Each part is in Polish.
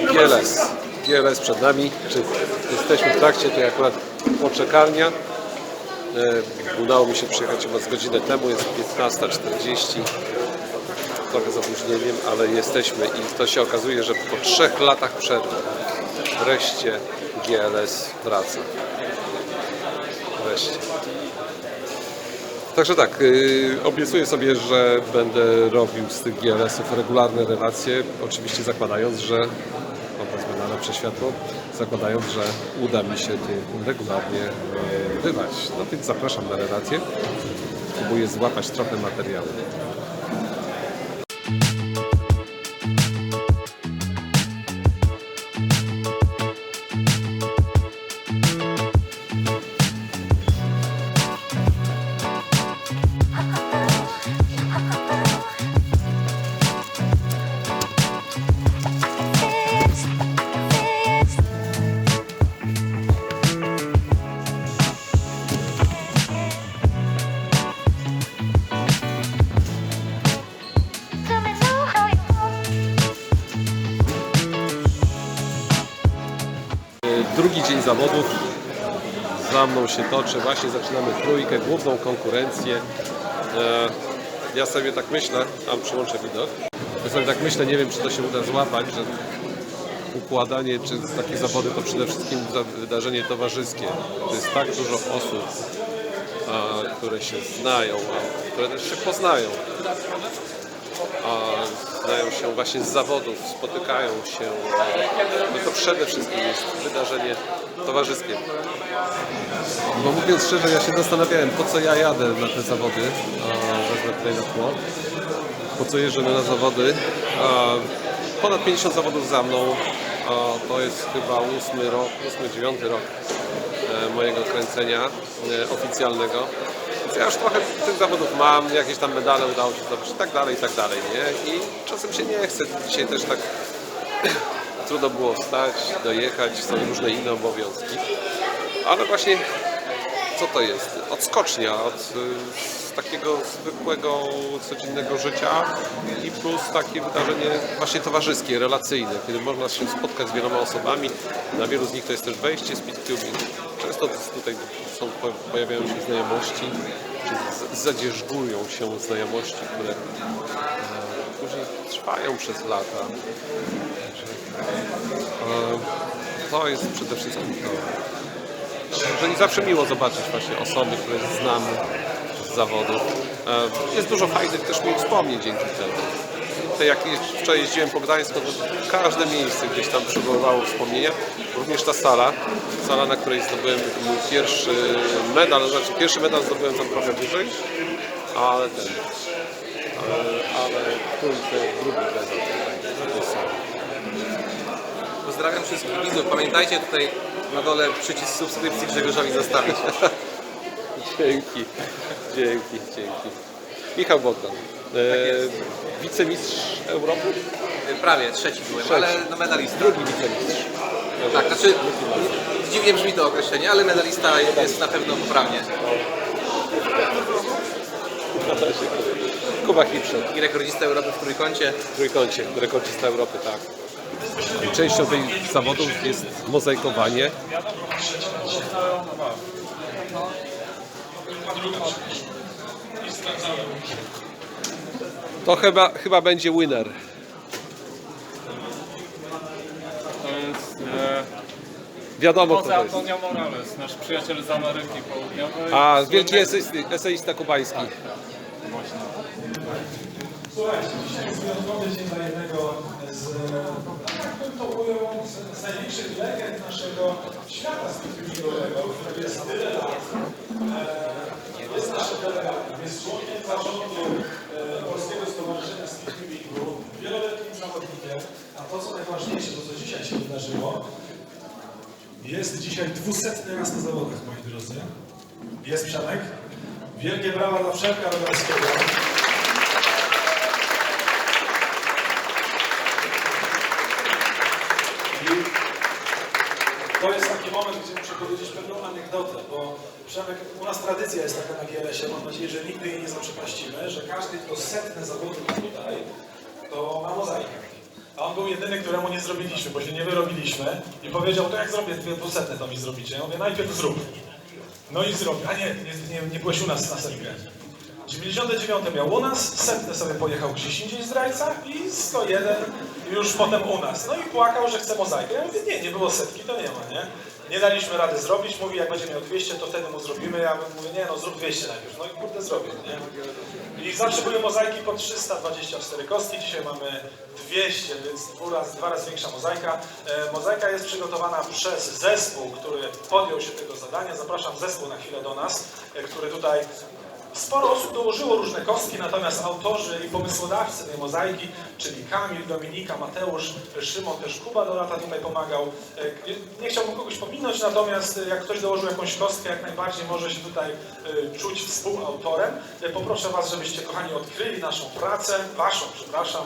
GLS. GLS przed nami. Czy jesteśmy w trakcie, to akurat poczekalnia. E, Udało mi się przyjechać chyba z godzinę temu, jest 15.40. Trochę z opóźnieniem, ale jesteśmy i to się okazuje, że po trzech latach przerwy wreszcie GLS wraca. Wreszcie. Także tak, yy, obiecuję sobie, że będę robił z tych GLS-ów regularne relacje, oczywiście zakładając, że, no wezmę na lepsze światło, zakładając, że uda mi się tym regularnie yy, bywać. No więc zapraszam na relacje, próbuję złapać trochę materiału. Za mną się toczy. Właśnie zaczynamy trójkę, główną konkurencję. E, Ja sobie tak myślę, a przyłączę widok. Ja sobie tak myślę, nie wiem czy to się uda złapać, że układanie czy takie zawody to przede wszystkim wydarzenie towarzyskie. To jest tak dużo osób, które się znają, które też się poznają. Znają się właśnie z zawodów, spotykają się. No to przede wszystkim jest wydarzenie towarzyskie. Bo mówiąc szczerze, ja się zastanawiałem, po co ja jadę na te zawody. Wezmę tutaj na tło. Po co jeżdżę na zawody. Ponad 50 zawodów za mną. To jest chyba ósmy rok, ósmy, dziewiąty rok e, mojego kręcenia e, oficjalnego. Ja już trochę tych zawodów mam, jakieś tam medale udało się zdobyć i tak dalej, i tak dalej, nie? I czasem się nie chce. Dzisiaj też tak trudno było wstać, dojechać, są różne inne obowiązki. Ale właśnie co to jest? Odskocznia od z takiego zwykłego, codziennego życia i plus takie wydarzenie właśnie towarzyskie, relacyjne, kiedy można się spotkać z wieloma osobami. Na wielu z nich to jest też wejście speedtubing. Często tutaj są, po- pojawiają się znajomości, czy zadzierzgują się znajomości, które e, trwają przez lata. E, To jest przede wszystkim to że nie zawsze miło zobaczyć właśnie osoby, które znam z zawodów. E, Jest dużo fajnych też mi wspomnień dzięki temu. Te jak wczoraj jeździłem po Gdańsku, to każde miejsce gdzieś tam przywoływało wspomnienia. Również ta sala, sala, na której zdobyłem mój pierwszy medal, znaczy pierwszy medal zdobyłem tam trochę wyżej, ale ten, ale, ale trójce drugi medal tej sali. Pozdrawiam wszystkich widzów. Pamiętajcie tutaj na dole przycisk subskrypcji Grzegorzowi zostawić. Dzięki, dzięki, dzięki. Michał Bogdan, e, wicemistrz Europy? Prawie, trzeci byłem, Trzeci. ale no medalista. Drugi wicemistrz. Tak, znaczy dziwnie brzmi to określenie, ale medalista jest na pewno poprawnie. Kuba Hipszek, I rekordzista Europy w trójkącie. w trójkącie, rekordzista Europy, tak. I częścią tej zawodów jest mozaikowanie. To chyba, chyba będzie winner. To jest e, Wiadomo kto to jest. Antonio Morales, nasz przyjaciel z Ameryki Południowej. A, Słynny- wielki eseista, eseista kubański. Właśnie. Słuchajcie, dzisiaj jest wyjątkowy dzień dla jednego z, to mówią, z, z największych legend naszego świata speedwayingowego, który jest tyle lat. E, jest naszym delegatem, jest członkiem zarządu e, Polskiego Stowarzyszenia Speedwayingu, wieloletnim zawodnikiem, a to co najważniejsze, to co dzisiaj się wydarzyło, jest dzisiaj dwusetny raz na zawodach, moi drodzy. Jest Przemek. Wielkie brawa dla Przemka Rogalskiego. Jest taki moment, gdzie muszę powiedzieć pewną anegdotę, bo Przemek, u nas tradycja jest taka na GLS-ie, mam nadzieję, że nigdy jej nie zaprzepaścimy, że każdy, kto setne zawody ma tutaj, to ma mozaikę. A on był jedyny, któremu nie zrobiliśmy, bo się nie wyrobiliśmy i powiedział, to jak zrobię dwie dwusetne, to mi zrobicie. Ja mówię, najpierw zrób. No i zrobił. A nie, nie, nie, nie byłeś u nas na setkę. 99 miał u nas, setne sobie pojechał gdzieś indziej z Rajca i 101 już potem u nas. No i płakał, że chce mozaikę. Ja mówię, nie, nie było setki, to nie ma, nie? Nie daliśmy rady zrobić, mówi, jak będzie miał 200, to wtedy mu zrobimy. Ja mówię, nie no, zrób 200 najpierw. No i kurde, zrobię, nie? I zawsze były mozaiki po 324 kostki, dzisiaj mamy 200, więc dwa razy, dwa razy większa mozaika. E, mozaika jest przygotowana przez zespół, który podjął się tego zadania. Zapraszam zespół na chwilę do nas, e, który tutaj Sporo osób dołożyło różne kostki, natomiast autorzy i pomysłodawcy tej mozaiki, czyli Kamil, Dominika, Mateusz, Szymon, też Kuba do lata tutaj pomagał. E, Nie chciałbym kogoś pominąć, natomiast jak ktoś dołożył jakąś kostkę, jak najbardziej może się tutaj e, czuć współautorem. E, Poproszę Was, żebyście kochani odkryli naszą pracę, Waszą, przepraszam.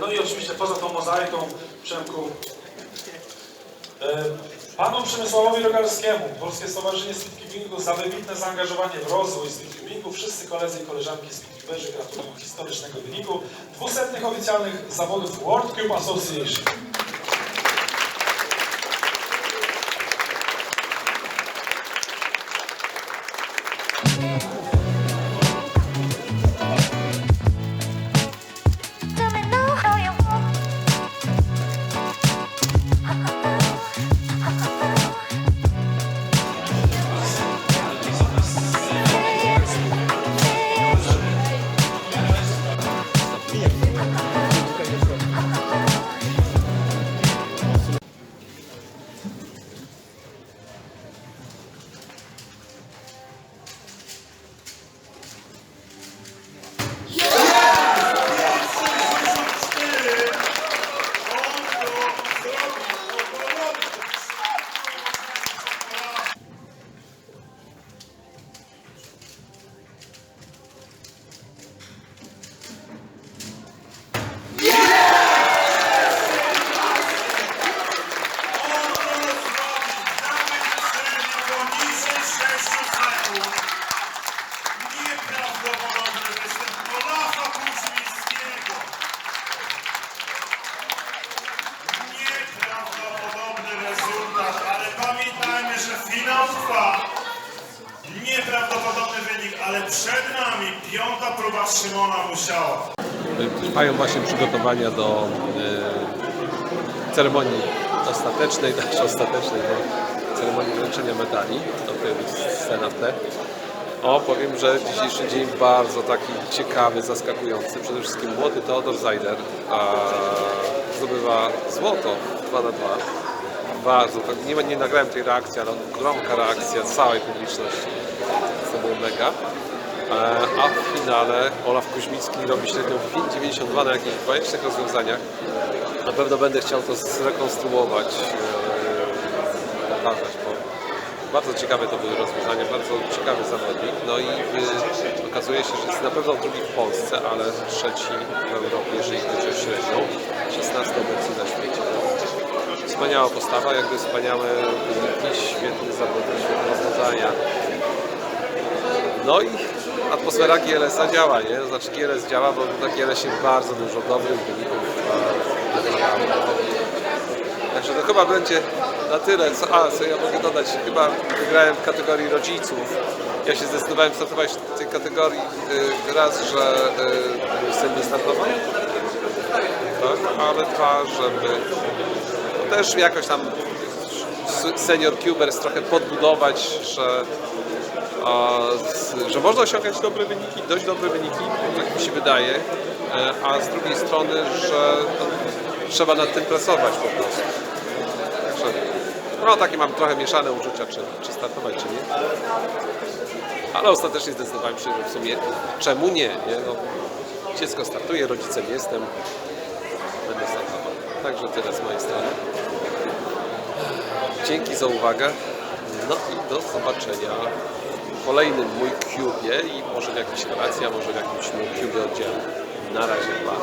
No i oczywiście poza tą mozaiką, Przemku, e, Panu Przemysławowi Rogalskiemu, Polskie Stowarzyszenie Speedkeepingu za wybitne zaangażowanie w rozwój speedkeepingu. Wszyscy koledzy i koleżanki speedkeeperzy gratulują historycznego wyniku dwusetnych oficjalnych zawodów World Cube Association. Finał trwa. Nieprawdopodobny wynik, ale przed nami piąta próba Szymona Musiała. Trwają właśnie przygotowania do e, ceremonii ostatecznej, znaczy ostatecznej, do ceremonii wręczenia medali. To tutaj scena w tle. O, powiem, że dzisiejszy dzień bardzo taki ciekawy, zaskakujący. Przede wszystkim młody Teodor Zajder a, zdobywa złoto 2 na 2. Bardzo, nie, nie nagrałem tej reakcji, ale gromka reakcja całej publiczności. To było mega. E, A w finale Olaf Kuźmicki robi średnią 5,92 na jakichś bajecznych rozwiązaniach. Na pewno będę chciał to zrekonstruować, e, pokazać, bo bardzo ciekawe to były rozwiązania, bardzo ciekawy zawodnik. No i y, okazuje się, że jest na pewno drugi w Polsce, ale trzeci w Europie, jeżeli chodzi o średnią. 16 obecnie na świecie. Wspaniała postawa, jakby wspaniałe wyniki, świetny zawodnik, świetne rozwiązania. No i atmosfera GLS-a działa, nie? Znaczy GLS działa, bo na GLS-ie bardzo dużo dobrych wyników. Także to chyba będzie na tyle. Co, a, co ja mogę dodać? Chyba wygrałem w kategorii rodziców. Ja się zdecydowałem startować w tej kategorii y, raz, że y, syn nie startował, tak? ale dwa, żeby też jakoś tam senior Cubers trochę podbudować, że że można osiągać dobre wyniki, dość dobre wyniki, jak mi się wydaje, e, a z drugiej strony, że trzeba nad tym pracować po prostu. Także, no takie mam trochę mieszane uczucia, czy, czy startować, czy nie. Ale ostatecznie zdecydowałem się, że w sumie czemu nie, nie? No, dziecko startuje, rodzicem jestem, będę startował. Także tyle z mojej strony. Dzięki za uwagę. No i do zobaczenia w kolejnym mój cubie i może w jakiejś relacji, a może w jakimś mój cubie oddzielnym. Na razie, pa.